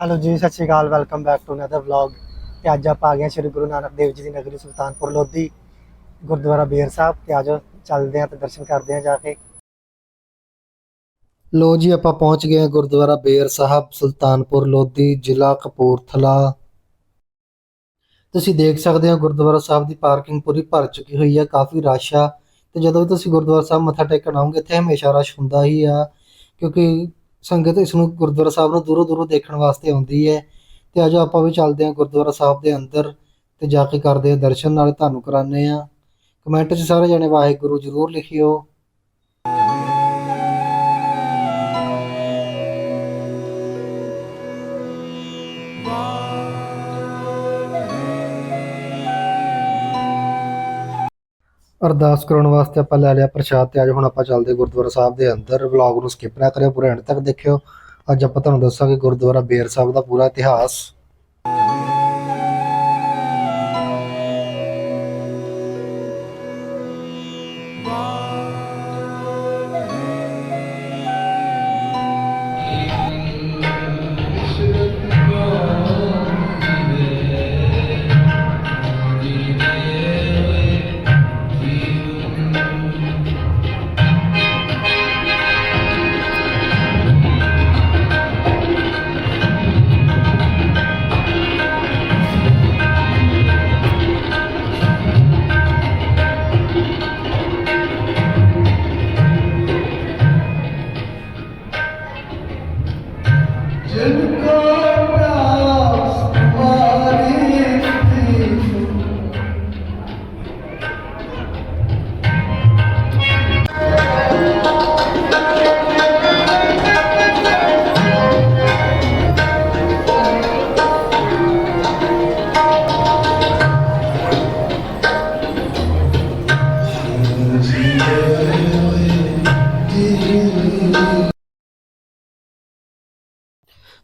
Hello ਜੀ, ਸਤਿ ਸ਼੍ਰੀ ਅਕਾਲ welcome back to another vlog ਤੇ ਅੱਜ ਆਪਾਂ ਆ ਗਏ ਹਾਂ ਸ਼੍ਰੀ ਗੁਰੂ ਨਾਨਕ ਦੇਵ ਜੀ ਦੀ ਨਗਰੀ ਸੁਲਤਾਨਪੁਰ ਲੋਧੀ, ਗੁਰਦੁਆਰਾ ਬੇਰ ਸਾਹਿਬ। ਤੇ ਆਜੋ ਚੱਲਦੇ ਹਾਂ ਤੇ ਦਰਸ਼ਨ ਕਰਦੇ ਹਾਂ ਜਾ ਕੇ। ਲੋ ਜੀ, ਆਪਾਂ ਪਹੁੰਚ ਗਏ ਹਾਂ ਗੁਰਦੁਆਰਾ ਬੇਰ ਸਾਹਿਬ, ਸੁਲਤਾਨਪੁਰ ਲੋਧੀ, ਜ਼ਿਲ੍ਹਾ ਕਪੂਰਥਲਾ। ਤੁਸੀਂ ਦੇਖ ਸਕਦੇ ਹੋ ਗੁਰਦੁਆਰਾ ਸਾਹਿਬ ਦੀ ਪਾਰਕਿੰਗ ਪੂਰੀ ਭਰ ਚੁੱਕੀ ਹੋਈ ਹੈ ਕਾਫੀ ਰਸ਼ ਆ। ਤੇ ਜਦੋਂ ਵੀ ਤੁਸੀਂ ਗੁਰਦੁਆਰਾ ਸਾਹਿਬ ਮੱਥਾ ਟੇਕਣ ਆਉਂਗੇ, ਇੱਥੇ ਹਮੇਸ਼ਾ ਰਸ਼ ਹੁੰਦਾ ਹੀ ਆ, ਕਿਉਂਕਿ ਸੰਗਤ ਇਸ ਨੂੰ ਗੁਰਦੁਆਰਾ ਸਾਹਿਬ ਨੂੰ ਦੂਰੋਂ ਦੂਰੋਂ ਦੇਖਣ ਵਾਸਤੇ ਆਉਂਦੀ ਹੈ। ਤੇ ਅੱਜ ਆਪਾਂ ਵੀ ਚੱਲਦੇ ਹਾਂ ਗੁਰਦੁਆਰਾ ਸਾਹਿਬ ਦੇ ਅੰਦਰ ਤੇ ਜਾ ਕੇ ਕਰਦੇ ਹਾਂ ਦਰਸ਼ਨ, ਨਾਲੇ ਤੁਹਾਨੂੰ ਕਰਾਉਂਦੇ ਹਾਂ। ਕਮੈਂਟ 'ਚ ਸਾਰੇ ਜਣੇ ਵਾਹਿਗੁਰੂ ਜ਼ਰੂਰ ਲਿਖਿਓ। ਅਰਦਾਸ ਕਰਨ ਵਾਸਤੇ ਆਪਾਂ ਲੈ ਲਿਆ ਪ੍ਰਸ਼ਾਦ ਤੇ ਅੱਜ ਹੁਣ ਆਪਾਂ ਚੱਲਦੇ ਗੁਰਦੁਆਰਾ ਸਾਹਿਬ ਦੇ ਅੰਦਰ। ਵਲੌਗ ਨੂੰ ਸਕਿਪ ਨਾ ਕਰਿਓ, ਪੂਰੇ ਐਂਡ ਤੱਕ ਦੇਖਿਓ। ਅੱਜ ਆਪਾਂ ਤੁਹਾਨੂੰ ਦੱਸਾਂਗੇ ਗੁਰਦੁਆਰਾ ਬੇਰ ਸਾਹਿਬ ਦਾ ਪੂਰਾ ਇਤਿਹਾਸ।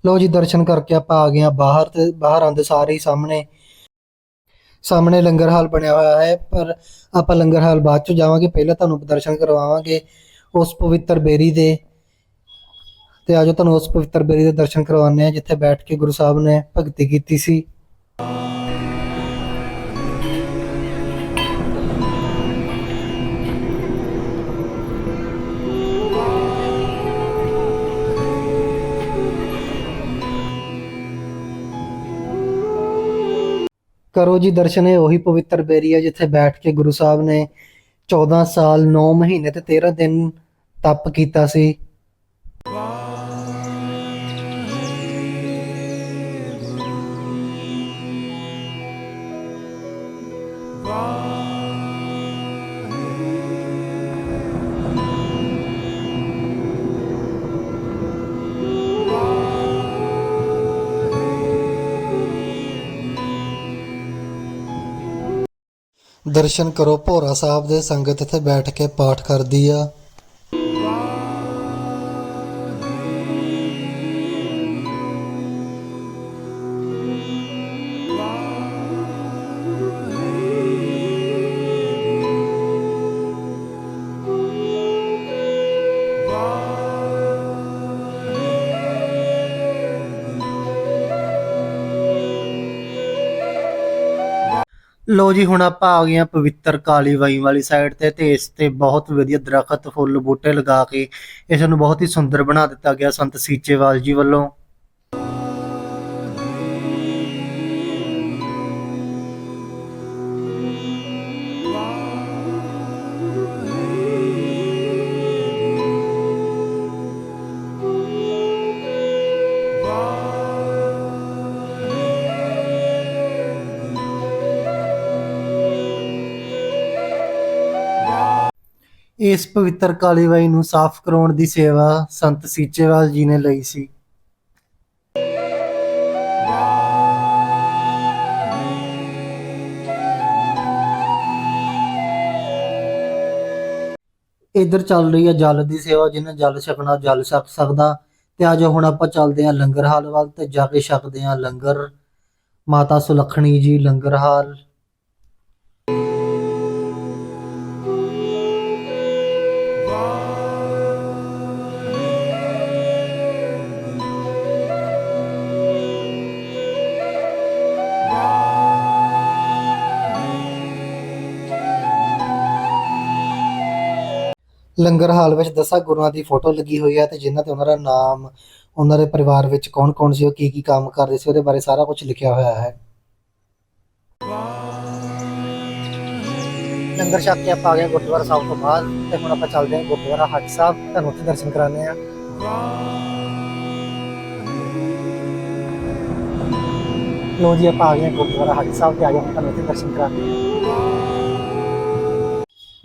ਲਓ ਜੀ, ਦਰਸ਼ਨ ਕਰਕੇ ਆਪਾਂ ਆ ਗਏ ਆ ਬਾਹਰ ਤੇ ਬਾਹਰ ਆਂਦੇ ਸਾਰੇ ਹੀ ਸਾਹਮਣੇ। ਸਾਹਮਣੇ ਲੰਗਰ ਹਾਲ ਬਣਿਆ ਹੋਇਆ ਹੈ, ਪਰ ਆਪਾਂ ਲੰਗਰ ਹਾਲ ਬਾਅਦ ਚ ਜਾਵਾਂਗੇ, ਪਹਿਲਾਂ ਤੁਹਾਨੂੰ ਦਰਸ਼ਨ ਕਰਵਾਵਾਂਗੇ ਉਸ ਪਵਿੱਤਰ ਬੇਰੀ ਦੇ। ਤੇ ਆਜੋ ਤੁਹਾਨੂੰ ਉਸ ਪਵਿੱਤਰ ਬੇਰੀ ਦੇ ਦਰਸ਼ਨ ਕਰਵਾਉਂਦੇ ਆ ਜਿੱਥੇ ਬੈਠ ਕੇ ਗੁਰੂ ਸਾਹਿਬ ਨੇ ਭਗਤੀ ਕੀਤੀ ਸੀ। ਕਰੋ ਜੀ ਦਰਸ਼ਨ, ਇਹ ਉਹੀ ਪਵਿੱਤਰ ਬੇਰੀ ਹੈ ਜਿੱਥੇ ਬੈਠ ਕੇ ਗੁਰੂ ਸਾਹਿਬ ਨੇ 14 ਸਾਲ 9 ਮਹੀਨੇ ਤੇ 13 ਦਿਨ ਤਪ ਕੀਤਾ ਸੀ। ਦਰਸ਼ਨ ਕਰੋ ਭੋਰਾ ਸਾਹਿਬ ਦੇ ਸੰਗਤ ਇੱਥੇ ਬੈਠ ਕੇ ਪਾਠ ਕਰਦੀ ਆ। ਲੋ ਜੀ, ਹੁਣ ਆਪਾਂ ਆ ਗਏ ਆ ਪਵਿੱਤਰ ਕਾਲੀ ਵਾਈ ਵਾਲੀ ਸਾਈਡ ਤੇ ਤੇ ਇਸ ਤੇ ਬਹੁਤ ਵਧੀਆ ਦਰਖਤ, ਫੁੱਲ, ਬੂਟੇ ਲਗਾ ਕੇ ਇਸ ਨੂੰ ਬਹੁਤ ਹੀ ਸੁੰਦਰ ਬਣਾ ਦਿੱਤਾ ਗਿਆ ਸੰਤ ਸੀਚੇਵਾਲ ਜੀ ਵੱਲੋਂ। ਇਸ ਪਵਿੱਤਰ ਕਾਲੀਵਾਈ ਨੂੰ ਸਾਫ਼ ਕਰਾਉਣ ਦੀ ਸੇਵਾ ਸੰਤ ਸੀਚੇਵਾਲ ਜੀ ਨੇ ਲਈ ਸੀ। ਇੱਧਰ ਚੱਲ ਰਹੀ ਹੈ ਜਲ ਦੀ ਸੇਵਾ, ਜਿਹਨੇ ਜਲ ਛਕਣਾ, ਜਲ ਛਕ ਸਕਦਾ। ਤੇ ਆਜੋ ਹੁਣ ਆਪਾਂ ਚੱਲਦੇ ਹਾਂ ਲੰਗਰ ਹਾਲ ਵੱਲ ਤੇ ਜਾ ਕੇ ਛਕਦੇ ਹਾਂ ਲੰਗਰ। ਮਾਤਾ ਸੁਲੱਖਣੀ ਜੀ, ਲੰਗਰ ਹਾਲ। ਲੰਗਰ ਹਾਲ ਵਿੱਚ ਦਸਾਂ ਗੁਰੂਆਂ ਦੀ ਫੋਟੋ ਲੱਗੀ ਹੋਈ ਹੈ ਤੇ ਜਿਨ੍ਹਾਂ ਤੇ ਉਹਨਾਂ ਦਾ ਨਾਮ, ਉਹਨਾਂ ਦੇ ਪਰਿਵਾਰ ਵਿੱਚ ਕੌਣ-ਕੌਣ ਸੀ, ਉਹ ਕੀ ਕੀ ਕੰਮ ਕਰਦੇ ਸੀ, ਉਹਦੇ ਬਾਰੇ ਸਾਰਾ ਕੁਝ ਲਿਖਿਆ ਹੋਇਆ ਹੈ। ਲੰਗਰ ਛਕ ਕੇ ਆਪਾਂ ਆ ਗਏ ਗੁਰਦੁਆਰਾ ਸਾਹਿਬ ਤੋਂ ਬਾਅਦ ਤੇ ਹੁਣ ਆਪਾਂ ਚੱਲਦੇ ਹਾਂ ਗੁਰਦੁਆਰਾ ਹੱਟ ਸਾਹਿਬ, ਤੁਹਾਨੂੰ ਉੱਥੇ ਦਰਸ਼ਨ ਕਰਾਉਂਦੇ ਆ ਲੋ ਜੀ, ਆਪਾਂ ਆ ਗਏ ਗੁਰਦੁਆਰਾ ਹੱਟ ਸਾਹਿਬ ਤੇ ਆ ਗਏ ਤੁਹਾਨੂੰ ਉੱਥੇ ਦਰਸ਼ਨ ਕਰਾਉਂਦੇ ਆ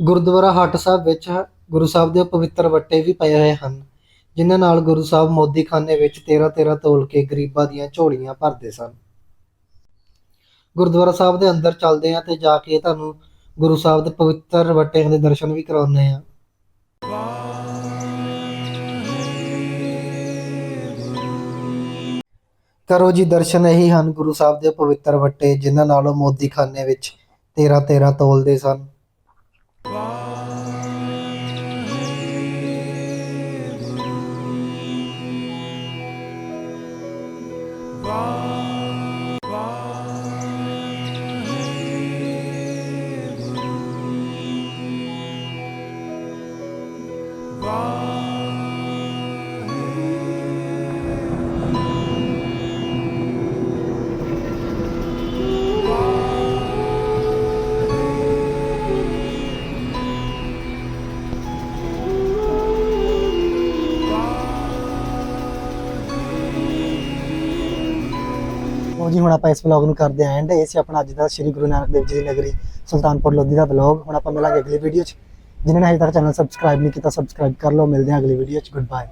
ਗੁਰਦੁਆਰਾ ਹੱਟ ਸਾਹਿਬ ਵਿੱਚ ਗੁਰੂ ਸਾਹਿਬ ਦੇ ਪਵਿੱਤਰ ਵੱਟੇ ਵੀ ਪਏ ਹੋਏ ਹਨ, ਜਿਨ੍ਹਾਂ ਨਾਲ ਗੁਰੂ ਸਾਹਿਬ ਮੋਦੀਖਾਨੇ ਵਿੱਚ 13 13 ਤੋਲ ਕੇ ਗਰੀਬਾਂ ਦੀਆਂ ਝੋਲੀਆਂ ਭਰਦੇ ਸਨ। ਗੁਰਦੁਆਰਾ ਸਾਹਿਬ ਦੇ ਅੰਦਰ ਚੱਲਦੇ ਆ ਤੇ ਜਾ ਕੇ ਤੁਹਾਨੂੰ ਗੁਰੂ ਸਾਹਿਬ ਦੇ ਪਵਿੱਤਰ ਵੱਟਿਆਂ ਦੇ ਦਰਸ਼ਨ ਵੀ ਕਰਾਉਂਦੇ ਆ ਕਰੋ ਜੀ ਦਰਸ਼ਨ ਇਹੀ ਹਨ ਗੁਰੂ ਸਾਹਿਬ ਦੇ ਪਵਿੱਤਰ ਵੱਟੇ, ਜਿਨ੍ਹਾਂ ਨਾਲ ਉਹ ਮੋਦੀਖਾਨੇ ਵਿੱਚ 13 13 ਤੋਲਦੇ ਸਨ। wrong. ਉਹ ਜੀ, ਹੁਣ ਆਪਾਂ ਇਸ ਵਲੌਗ ਨੂੰ ਕਰਦੇ ਆਂ ਐਂਡ ਇਹ ਸੀ ਆਪਣਾ ਅੱਜ ਦਾ ਸ੍ਰੀ ਗੁਰੂ ਨਾਨਕ ਦੇਵ ਜੀ ਦੀ ਨਗਰੀ, ਸੁਲਤਾਨਪੁਰ ਲੋਧੀ ਦਾ ਵਲੌਗ ਹੁਣ ਆਪਾਂ ਮਿਲਾਂਗੇ ਅਗਲੀ ਵੀਡੀਓ 'ਚ। ਜਿਨ੍ਹਾਂ ਨੇ ਹਜੇ ਤੱਕ ਚੈਨਲ ਸਬਸਕ੍ਰਾਈਬ ਨਹੀਂ ਕੀਤਾ ਸਬਸਕ੍ਰਾਈਬ ਕਰ ਲਓ। ਮਿਲਦੇ ਹਾਂ ਅਗਲੀ ਵੀਡੀਓ 'ਚ। Good bye